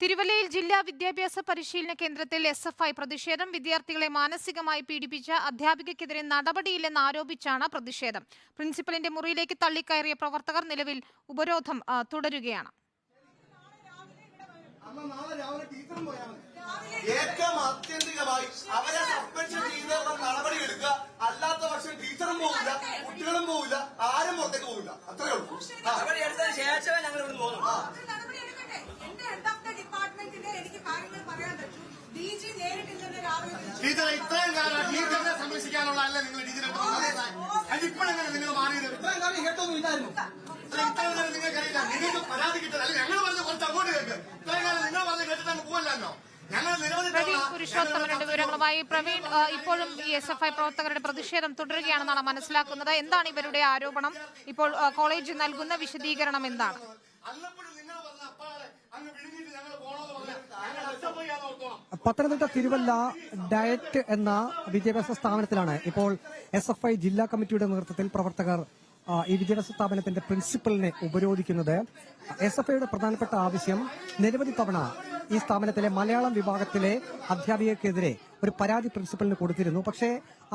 തിരുവല്ലയിൽ ജില്ലാ വിദ്യാഭ്യാസ പരിശീലന കേന്ദ്രത്തിൽ എസ് എഫ് ഐ പ്രതിഷേധം. വിദ്യാർത്ഥികളെ മാനസികമായി പീഡിപ്പിച്ച അധ്യാപികയ്ക്കെതിരെ നടപടിയില്ലെന്ന് ആരോപിച്ചാണ് പ്രതിഷേധം. പ്രിൻസിപ്പലിന്റെ മുറിയിലേക്ക് തള്ളിക്കയറിയ പ്രവർത്തകർ നിലവിൽ ഉപരോധം തുടരുകയാണ്. ഏറ്റവും അത്യന്തികമായി അവരെ സസ്പെൻഷൻ ചെയ്തവർ നടപടി എടുക്കുക. അല്ലാത്ത പക്ഷം ടീച്ചറും പോകില്ല കുട്ടികളും പോകില്ല ആരും പുറത്തേക്ക് പോകില്ല അത്രേ ഉള്ളൂ. നടപടി എടുത്തതിന് ശേഷമേ ഞങ്ങൾ ഇവിടെ പോകുന്നു ടീച്ചറെ ഇത്രയും കാലം ടീച്ചറിനെ സംരക്ഷിക്കാനുള്ള അല്ല നിങ്ങൾ ടീച്ചറെ അതിപ്പോഴെങ്ങനെ നിങ്ങൾ മാറിയത്? ഇത്രയും കാലം കേട്ടൊന്നും ഇല്ലായിരുന്നു. ഇത്രയും കാലം നിങ്ങൾക്കറിയില്ല നിങ്ങൾക്ക് പരാതി കിട്ടില്ല. അല്ല ഞങ്ങൾ പറഞ്ഞ കുറച്ച് അങ്ങോട്ട് കേൾക്ക് ഇത്രയും കാലം നിങ്ങൾ പറഞ്ഞ് കേട്ടിട്ട് പോവല്ലോ പ്രവീൺ പുരുഷോത്തമനുണ്ട് വിവരങ്ങളുമായി പ്രവീൺ ഇപ്പോഴും ഈ എസ് എഫ് ഐ പ്രവർത്തകരുടെ പ്രതിഷേധം തുടരുകയാണെന്നാണ് മനസ്സിലാക്കുന്നത്. എന്താണ് ഇവരുടെ ആരോപണം? ഇപ്പോൾ കോളേജ് നൽകുന്ന വിശദീകരണം എന്താണ്? പത്തനംതിട്ട തിരുവല്ല ഡയറ്റ് എന്ന വിദ്യാഭ്യാസ സ്ഥാപനത്തിലാണ് ഇപ്പോൾ എസ് എഫ് ഐ ജില്ലാ കമ്മിറ്റിയുടെ നേതൃത്വത്തിൽ പ്രവർത്തകർ ഈ വിദ്യാഭ്യാസ സ്ഥാപനത്തിന്റെ പ്രിൻസിപ്പലിനെ ഉപരോധിക്കുന്നത്. എസ് എഫ് ഐയുടെ പ്രധാനപ്പെട്ട ആവശ്യം നിരവധി തവണ ഈ സ്ഥാപനത്തിലെ മലയാളം വിഭാഗത്തിലെ അധ്യാപികക്കെതിരെ ഒരു പരാതി പ്രിൻസിപ്പലിന് കൊടുത്തിരുന്നു. പക്ഷേ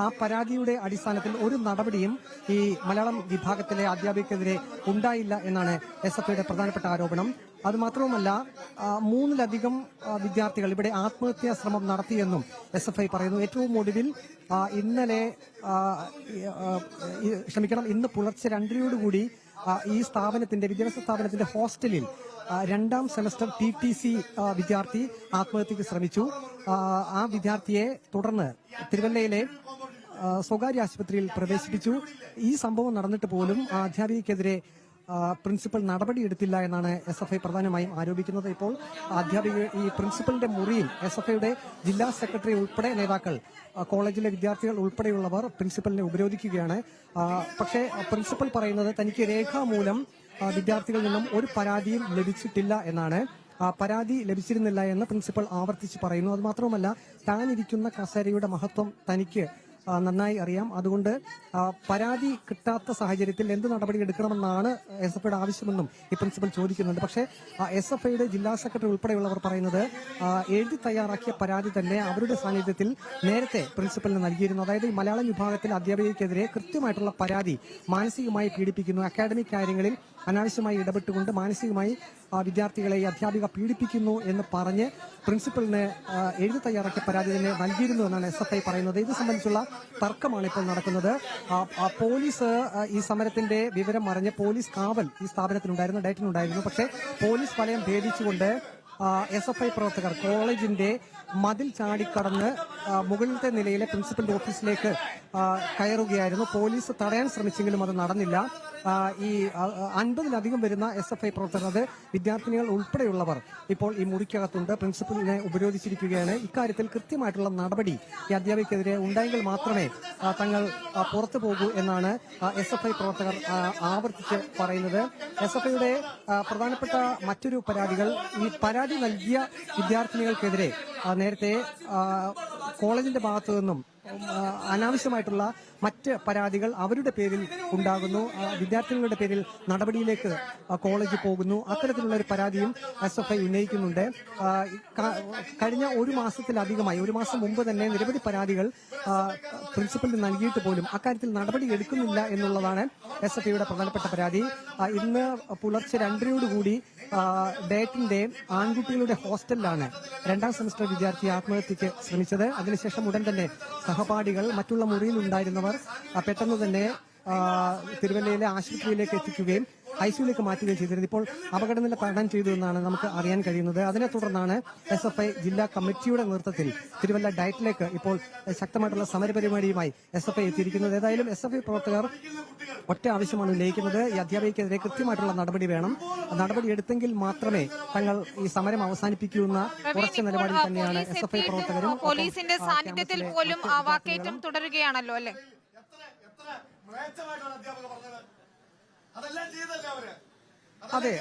ആ പരാതിയുടെ അടിസ്ഥാനത്തിൽ ഒരു നടപടിയും ഈ മലയാളം വിഭാഗത്തിലെ അധ്യാപികക്കെതിരെ ഉണ്ടായില്ല എന്നാണ് എസ് എഫ് ഐയുടെ പ്രധാനപ്പെട്ട ആരോപണം. അത് മാത്രവുമല്ല മൂന്നിലധികം വിദ്യാർത്ഥികൾ ഇവിടെ ആത്മഹത്യാ ശ്രമം നടത്തിയെന്നും എസ് എഫ് ഐ പറയുന്നു. ഏറ്റവും ഒടുവിൽ ഇന്നലെ ക്ഷമിക്കണം ഇന്ന് പുലർച്ചെ രണ്ടരയോടുകൂടി ഈ സ്ഥാപനത്തിന്റെ വിദ്യാഭ്യാസ സ്ഥാപനത്തിന്റെ ഹോസ്റ്റലിൽ രണ്ടാം സെമസ്റ്റർ ടി ടി സി വിദ്യാർത്ഥി ആത്മഹത്യക്ക് ശ്രമിച്ചു. ആ, വിദ്യാർത്ഥിയെ തുടർന്ന് തിരുവല്ലയിലെ സ്വകാര്യ ആശുപത്രിയിൽ പ്രവേശിപ്പിച്ചു. ഈ സംഭവം നടന്നിട്ട് പോലും ആ, പ്രിൻസിപ്പൽ നടപടിയെടുത്തില്ല എന്നാണ് എസ് എഫ് ഐ പ്രധാനമായും ആരോപിക്കുന്നത്. ഇപ്പോൾ അധ്യാപിക ഈ പ്രിൻസിപ്പലിന്റെ മുറിയിൽ എസ് എഫ് ഐയുടെ ജില്ലാ സെക്രട്ടറി ഉൾപ്പെടെ നേതാക്കൾ കോളേജിലെ വിദ്യാർത്ഥികൾ ഉൾപ്പെടെയുള്ളവർ പ്രിൻസിപ്പലിനെ ഉപരോധിക്കുകയാണ്. പക്ഷേ പ്രിൻസിപ്പൽ പറയുന്നത് തനിക്ക് രേഖാമൂലം വിദ്യാർത്ഥികളിൽ നിന്നും ഒരു പരാതിയും ലഭിച്ചിട്ടില്ല എന്നാണ്. പരാതി ലഭിച്ചിരുന്നില്ല എന്ന് പ്രിൻസിപ്പൽ ആവർത്തിച്ച് പറയുന്നു. അത് മാത്രമല്ല താനിരിക്കുന്ന കസേരയുടെ മഹത്വം തനിക്ക് നന്നായി അറിയാം. അതുകൊണ്ട് പരാതി കിട്ടാത്ത സാഹചര്യത്തിൽ എന്ത് നടപടി എടുക്കണമെന്നാണ് എസ് എഫ് ഐയുടെ ആവശ്യമെന്നും ഈ പ്രിൻസിപ്പൽ ചോദിക്കുന്നുണ്ട്. പക്ഷേ എസ് എഫ് ഐയുടെ ജില്ലാ സെക്രട്ടറി ഉൾപ്പെടെയുള്ളവർ പറയുന്നത് എഴുതി തയ്യാറാക്കിയ പരാതി തന്നെ അവരുടെ സാന്നിധ്യത്തിൽ നേരത്തെ പ്രിൻസിപ്പലിന് നൽകിയിരുന്നു. അതായത് ഈ മലയാളം വിഭാഗത്തിൽ അധ്യാപികയ്ക്കെതിരെ കൃത്യമായിട്ടുള്ള പരാതി മാനസികമായി പീഡിപ്പിക്കുന്നു. അക്കാഡമിക് കാര്യങ്ങളിൽ അനാവശ്യമായി ഇടപെട്ടുകൊണ്ട് മാനസികമായി വിദ്യാർത്ഥികളെ അധ്യാപിക പീഡിപ്പിക്കുന്നു എന്ന് പറഞ്ഞ് പ്രിൻസിപ്പലിന് എഴുതി തയ്യാറാക്കിയ പരാതി തന്നെ നൽകിയിരുന്നു എന്നാണ് എസ് എഫ് ഐ പറയുന്നത്. ഇത് സംബന്ധിച്ചുള്ള തർക്കമാണ് ഇപ്പോൾ നടക്കുന്നത്. പോലീസ് ഈ സമരത്തിന്റെ വിവരം അറിഞ്ഞ് പോലീസ് കാവൽ ഈ സ്ഥാപനത്തിനുണ്ടായിരുന്നു ഡയറ്റിനുണ്ടായിരുന്നു പക്ഷേ പോലീസ് വലയം ഭേദിച്ചുകൊണ്ട് എസ് എഫ് ഐ പ്രവർത്തകർ കോളേജിന്റെ മതിൽ ചാടിക്കടന്ന് മുകളിലത്തെ നിലയിലെ പ്രിൻസിപ്പലിന്റെ ഓഫീസിലേക്ക് കയറുകയായിരുന്നു. പോലീസ് തടയാൻ ശ്രമിച്ചെങ്കിലും അത് നടന്നില്ല. ഈ അൻപതിലധികം വരുന്ന എസ് എഫ് ഐ പ്രവർത്തകർ അത് വിദ്യാർത്ഥിനികൾ ഉൾപ്പെടെയുള്ളവർ ഇപ്പോൾ ഈ മുറിക്കകത്തുണ്ട്. പ്രിൻസിപ്പലിനെ ഉപരോധിച്ചിരിക്കുകയാണ്. ഇക്കാര്യത്തിൽ കൃത്യമായിട്ടുള്ള നടപടി ഈ അധ്യാപികക്കെതിരെ ഉണ്ടായെങ്കിൽ മാത്രമേ തങ്ങൾ പുറത്തു പോകൂ എന്നാണ് എസ് എഫ് ഐ പ്രവർത്തകർ ആവർത്തിച്ച് പറയുന്നത്. എസ് എഫ് ഐയുടെ പ്രധാനപ്പെട്ട മറ്റൊരു പരാതികൾ ഈ പരാതി നൽകിയ വിദ്യാർത്ഥിനികൾക്കെതിരെ നേരത്തെ കോളേജിന്റെ ഭാഗത്തു നിന്നും അനാവശ്യമായിട്ടുള്ള മറ്റ് പരാതികൾ അവരുടെ പേരിൽ ഉണ്ടാകുന്നു. വിദ്യാർത്ഥികളുടെ പേരിൽ നടപടിയിലേക്ക് കോളേജ് പോകുന്നു. അത്തരത്തിലുള്ള ഒരു പരാതിയും എസ് എഫ് ഐ ഉന്നയിക്കുന്നുണ്ട് കഴിഞ്ഞ ഒരു മാസത്തിലധികമായി ഒരു മാസം മുമ്പ് തന്നെ നിരവധി പരാതികൾ പ്രിൻസിപ്പലിന് നൽകിയിട്ട് പോലും അക്കാര്യത്തിൽ നടപടി എടുക്കുന്നില്ല എന്നുള്ളതാണ് എസ് എഫ് ഐയുടെ പ്രധാനപ്പെട്ട പരാതി. ഇന്ന് പുലർച്ചെ രണ്ടരയോടുകൂടി ഡേറ്റിന്റെ ആൺകുട്ടികളുടെ ഹോസ്റ്റലിലാണ് രണ്ടാം സെമസ്റ്റർ വിദ്യാർത്ഥി ആത്മഹത്യക്ക് ശ്രമിച്ചത്. അതിനുശേഷം ഉടൻ തന്നെ സഹപാഠികൾ മറ്റുള്ള മുറിയിൽ ഉണ്ടായിരുന്നവർ പെട്ടെന്ന് തന്നെ തിരുവല്ലയിലെ ആശുപത്രിയിലേക്ക് എത്തിക്കുകയും ഐസിയുലേക്ക് മാറ്റുകയും ചെയ്തിരുന്നു ഇപ്പോൾ അപകടനില തരണം ചെയ്തു എന്നാണ് നമുക്ക് അറിയാൻ കഴിയുന്നത് അതിനെ തുടർന്നാണ് എസ് എഫ് ഐ ജില്ലാ കമ്മിറ്റിയുടെ നേതൃത്വത്തിൽ തിരുവല്ല ഡയറ്റിലേക്ക് ഇപ്പോൾ ശക്തമായിട്ടുള്ള സമരപരിപാടിയുമായി എസ് എഫ് ഐ എത്തിയിരിക്കുന്നത് ഏതായാലും എസ് എഫ് ഐ പ്രവർത്തകർ ഒറ്റ ആവശ്യമാണ് ഉന്നയിക്കുന്നത് ഈ അധ്യാപികയ്ക്കെതിരെ കൃത്യമായിട്ടുള്ള നടപടി വേണം നടപടി എടുത്തെങ്കിൽ മാത്രമേ തങ്ങൾ ഈ സമരം അവസാനിപ്പിക്കൂ എന്ന പ്രവീൺ ഉറച്ച നിലപാടിൽ തന്നെയാണ് എസ് എഫ് ഐ പ്രവർത്തകരും പോലീസിന്റെ സാന്നിധ്യത്തിൽ പോലും. വാക്കേറ്റം തുടരുകയാണല്ലോ അല്ലേ അതെ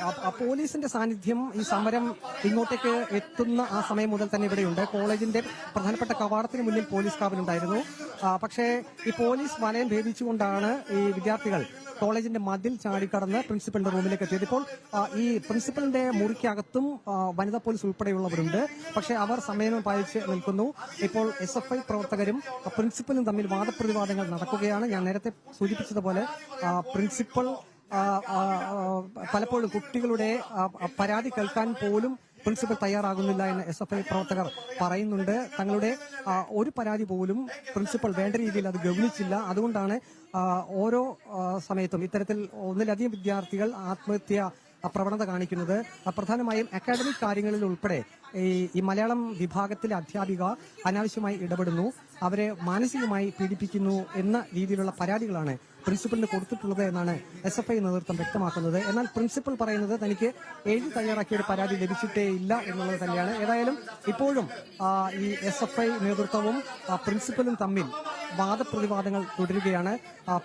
പോലീസിന്റെ സാന്നിധ്യം ഈ സമരം ഇങ്ങോട്ടേക്ക് എത്തുന്ന ആ സമയം മുതൽ തന്നെ ഇവിടെയുണ്ട്. കോളേജിന്റെ പ്രധാനപ്പെട്ട കവാടത്തിന് മുന്നിൽ പോലീസ് കാവലുണ്ടായിരുന്നു പക്ഷേ ഈ പോലീസ് വലയം ഭേദിച്ചുകൊണ്ടാണ് ഈ വിദ്യാർത്ഥികൾ കോളേജിന്റെ മതിൽ ചാടിക്കടന്ന് പ്രിൻസിപ്പലിന്റെ റൂമിലേക്ക് എത്തിയത്. ഇപ്പോൾ ഈ പ്രിൻസിപ്പലിന്റെ മുറിക്കകത്തും വനിതാ പോലീസ് ഉൾപ്പെടെയുള്ളവരുണ്ട്. പക്ഷേ അവർ സമയം പാലിച്ച് നിൽക്കുന്നു. ഇപ്പോൾ എസ് എഫ് ഐ പ്രവർത്തകരും പ്രിൻസിപ്പലും തമ്മിൽ വാദപ്രതിവാദങ്ങൾ നടക്കുകയാണ്. ഞാൻ നേരത്തെ സൂചിപ്പിച്ചതുപോലെ പ്രിൻസിപ്പൽ പലപ്പോഴും കുട്ടികളുടെ പരാതി കേൾക്കാൻ പോലും പ്രിൻസിപ്പൽ തയ്യാറാകുന്നില്ല എന്ന് എസ് എഫ് ഐ പ്രവർത്തകർ പറയുന്നുണ്ട്. തങ്ങളുടെ ഒരു പരാതി പോലും പ്രിൻസിപ്പൽ വേണ്ട രീതിയിൽ അത് ഗവനിച്ചില്ല അതുകൊണ്ടാണ് ഓരോ സമയത്തും ഇത്തരത്തിൽ ഒന്നിലധികം വിദ്യാർത്ഥികൾ ആത്മഹത്യ പ്രവണത കാണിക്കുന്നത്. പ്രധാനമായും അക്കാഡമിക് കാര്യങ്ങളിൽ ഉൾപ്പെടെ ഈ മലയാളം വിഭാഗത്തിലെ അധ്യാപിക അനാവശ്യമായി ഇടപെടുന്നു. അവരെ മാനസികമായി പീഡിപ്പിക്കുന്നു എന്ന രീതിയിലുള്ള പരാതികളാണ് പ്രിൻസിപ്പലിന് കൊടുത്തിട്ടുള്ളത് എന്നാണ് എസ് എഫ് ഐ നേതൃത്വം വ്യക്തമാക്കുന്നത്. എന്നാൽ പ്രിൻസിപ്പൽ പറയുന്നത് തനിക്ക് എഴുതി തയ്യാറാക്കിയ ഒരു പരാതി ലഭിച്ചിട്ടേ ഇല്ല എന്നുള്ളത് തന്നെയാണ്. ഏതായാലും ഇപ്പോഴും ഈ എസ് എഫ് ഐ നേതൃത്വവും പ്രിൻസിപ്പലും തമ്മിൽ വാദപ്രതിവാദങ്ങൾ തുടരുകയാണ്.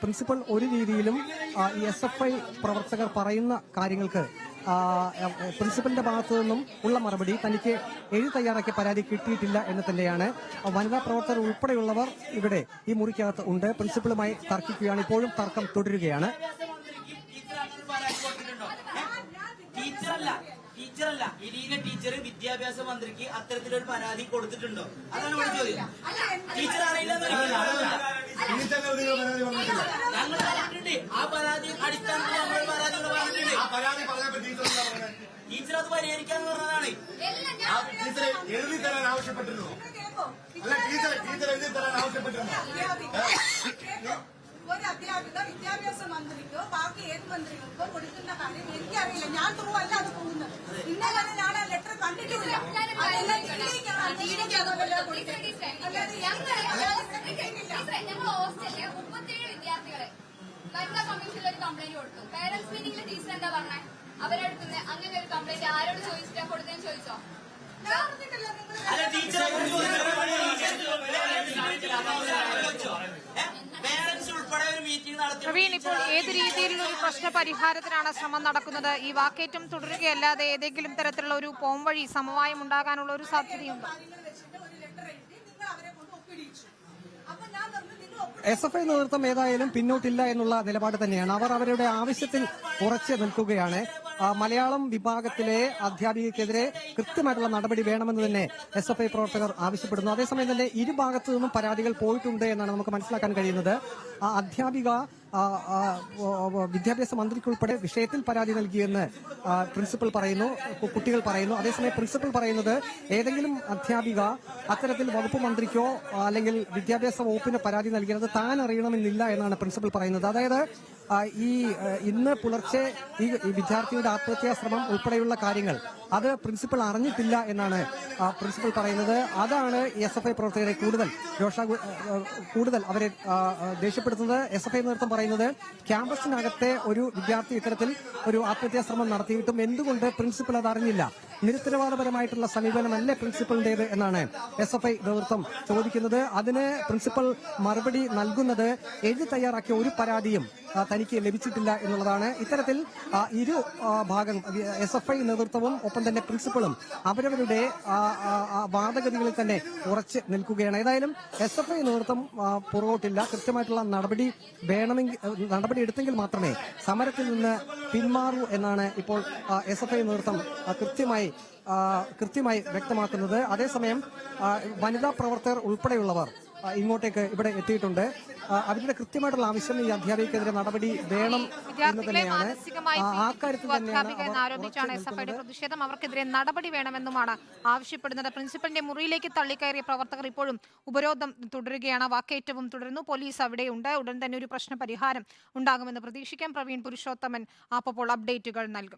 പ്രിൻസിപ്പൽ ഒരു രീതിയിലും ഈ എസ് എഫ് ഐ പ്രവർത്തകർ പറയുന്ന കാര്യങ്ങൾക്ക് പ്രിൻസിപ്പലിന്റെ ഭാഗത്തു നിന്നും ഉള്ള മറുപടി തനിക്ക് എഴുതി തയ്യാറാക്കിയ പരാതി കിട്ടിയിട്ടില്ല എന്ന് തന്നെയാണ്. വനിതാ പ്രവർത്തകർ ഉൾപ്പെടെയുള്ളവർ ഇവിടെ ഈ മുറിക്കകത്ത് ഉണ്ട്. പ്രിൻസിപ്പളുമായി തർക്കിക്കുകയാണ്. ഇപ്പോഴും തർക്കം തുടരുകയാണ്. ടീച്ചറല്ല ടീച്ചറല്ല ഇലീന ടീച്ചർ വിദ്യാഭ്യാസ മന്ത്രിക്ക് അത്തരത്തിലൊരു പരാതി കൊടുത്തിട്ടുണ്ടോ? അതാണ് ഇവിടെ ചോദ്യം ടീച്ചർ അറിയില്ല ഞങ്ങൾ പറഞ്ഞിട്ടുണ്ട്. ആ പരാതി അടിസ്ഥാനത്തിൽ നമ്മൾ പരാതി പറഞ്ഞിട്ടുണ്ട്. ആ പരാതി പറഞ്ഞപ്പോ ടീച്ചർ അത് പരിഹരിക്കാൻ പറഞ്ഞതാണ്. ടീച്ചർ എഴുതി തരാൻ ആവശ്യപ്പെട്ടിരുന്നു? അല്ല ടീച്ചർ ടീച്ചർ എഴുതി തരാൻ ആവശ്യപ്പെട്ടിരുന്നു? ഒരു അധ്യാപിക വിദ്യാഭ്യാസ മന്ത്രിക്കോ ബാക്കി ഏത് മന്ത്രികൾക്കോ കൊടുക്കുന്ന കാര്യം എനിക്കറിയില്ല ഞാൻ ത്രൂ അല്ല അത് പോകുന്നത് ഇന്നലെ ഞാൻ ആ ലെറ്റർ കണ്ടിട്ടില്ല ഞങ്ങൾ ഹോസ്റ്റലിൽ മുപ്പത്തേഴ് വിദ്യാർത്ഥികളെ വനിതാ കമ്മീഷനിൽ ഒരു കംപ്ലൈന്റ് കൊടുത്തു പേരന്റ്സ് മീറ്റിംഗിൽ ടീച്ചർ എന്താ പറഞ്ഞേ അവരെടുക്കുന്ന അങ്ങനെ ഒരു കംപ്ലൈന്റ് ആരോട് ചോദിച്ചിട്ടാ കൊടുത്തതെന്ന് ചോദിച്ചോ ഞാൻ അറിഞ്ഞിട്ടില്ല നിങ്ങൾ അല്ല ടീച്ചർ പേരൻസ് ഉൾപ്പെടെ ഒരു മീറ്റിംഗ് നടത്തി പ്രവീൺ ഇപ്പോൾ ഏത് രീതിയിലുള്ള ഒരു പ്രശ്ന പരിഹാരത്തിനാണ് ശ്രമം നടക്കുന്നത്? ഈ വാക്കേറ്റം തുടരുകയല്ലാതെ ഏതെങ്കിലും തരത്തിലുള്ള ഒരു പോംവഴി സമവായം ഉണ്ടാകാനുള്ള ഒരു സാധ്യതയുണ്ടോ? എസ് എഫ് ഐ നേതൃത്വം ഏതായാലും പിന്നോട്ടില്ല എന്നുള്ള നിലപാട് തന്നെയാണ്. അവർ അവരുടെ ആവശ്യത്തിൽ ഉറച്ചു നിൽക്കുകയാണ്. മലയാളം വിഭാഗത്തിലെ അധ്യാപികക്കെതിരെ കൃത്യമായിട്ടുള്ള നടപടി വേണമെന്ന് തന്നെ എസ് എഫ് ഐ പ്രവർത്തകർ ആവശ്യപ്പെടുന്നു. അതേസമയം തന്നെ ഇരുഭാഗത്തു നിന്നും പരാതികൾ പോയിട്ടുണ്ട് എന്നാണ് നമുക്ക് മനസ്സിലാക്കാൻ കഴിയുന്നത്. ആ അധ്യാപിക വിദ്യാഭ്യാസ മന്ത്രിക്കുൾപ്പെടെ വിഷയത്തിൽ പരാതി നൽകിയെന്ന് പ്രിൻസിപ്പൽ പറയുന്നു കുട്ടികൾ പറയുന്നു. അതേസമയം പ്രിൻസിപ്പൽ പറയുന്നത് ഏതെങ്കിലും അധ്യാപിക അത്തരത്തിൽ വകുപ്പ് മന്ത്രിക്കോ അല്ലെങ്കിൽ വിദ്യാഭ്യാസ വകുപ്പിന് പരാതി നൽകിയത് താൻ അറിയണമെന്നില്ല എന്നാണ് പ്രിൻസിപ്പൽ പറയുന്നത്. അതായത് ഈ ഇന്ന് പുലർച്ചെ ഈ വിദ്യാർത്ഥിയുടെ ആത്മഹത്യാ ശ്രമം ഉൾപ്പെടെയുള്ള കാര്യങ്ങൾ അത് പ്രിൻസിപ്പൽ അറിഞ്ഞിട്ടില്ല എന്നാണ് പ്രിൻസിപ്പൽ പറയുന്നത്. അതാണ് എസ് എഫ് ഐ പ്രവർത്തകരെ കൂടുതൽ രോഷ കൂടുതൽ അവരെ ദേഷ്യപ്പെടുത്തുന്നത്. എസ് എഫ് ഐ നേതൃത്വം പറയുന്നത് ക്യാമ്പസിനകത്തെ ഒരു വിദ്യാർത്ഥി ഇത്തരത്തിൽ ഒരു ആത്മഹത്യാ ശ്രമം നടത്തിയിട്ടും എന്തുകൊണ്ട് പ്രിൻസിപ്പൽ അത് അറിഞ്ഞില്ല? നിരുത്തരവാദപരമായിട്ടുള്ള സമീപനമല്ലേ പ്രിൻസിപ്പലിന്റേത് എന്നാണ് എസ് എഫ് ഐ നേതൃത്വം ചോദിക്കുന്നത്. അതിന് പ്രിൻസിപ്പൽ മറുപടി നൽകുന്നത് എഴുതി തയ്യാറാക്കിയ ഒരു പരാതിയും തനിക്ക് ലഭിച്ചിട്ടില്ല എന്നുള്ളതാണ്. ഇത്തരത്തിൽ ഇരു ഭാഗം എസ് എഫ് ഐ നേതൃത്വവും ഒപ്പം തന്നെ പ്രിൻസിപ്പളും അവരവരുടെ വാദഗതികളിൽ തന്നെ ഉറച്ച് നിൽക്കുകയാണ്. ഏതായാലും എസ് എഫ് ഐ നേതൃത്വം പുറകോട്ടില്ല. കൃത്യമായിട്ടുള്ള നടപടി വേണമെങ്കിൽ നടപടി എടുത്തെങ്കിൽ മാത്രമേ സമരത്തിൽ നിന്ന് പിന്മാറൂ എന്നാണ് ഇപ്പോൾ എസ് എഫ് ഐ നേതൃത്വം കൃത്യമായി കൃത്യമായി വ്യക്തമാക്കുന്നത്. അതേസമയം വനിതാ പ്രവർത്തകർ ഉൾപ്പെടെയുള്ളവർ ഇങ്ങോട്ടേക്ക് ഇവിടെ എത്തിയിട്ടുണ്ട്. അവരുടെ കൃത്യമായിട്ടുള്ള ആവശ്യം ഈ അധ്യാപികക്കെതിരെ നടപടി വേണം എന്ന് തന്നെയാണ്. ആ, കാര്യത്തിൽ. പ്രതിഷേധം. അവർക്കെതിരെ നടപടി വേണമെന്നുമാണ് ആവശ്യപ്പെടുന്നത്. പ്രിൻസിപ്പലിന്റെ മുറിയിലേക്ക് തള്ളിക്കയറിയ പ്രവർത്തകർ ഇപ്പോഴും ഉപരോധം തുടരുകയാണ്. വാക്കേറ്റവും തുടരുന്നു. പോലീസ് അവിടെയുണ്ട്. ഉടൻ തന്നെ ഒരു പ്രശ്ന പരിഹാരം ഉണ്ടാകുമെന്ന് പ്രതീക്ഷിക്കാം. പ്രവീൺ പുരുഷോത്തമൻ അപ്പോൾ അപ്ഡേറ്റുകൾ നൽകും.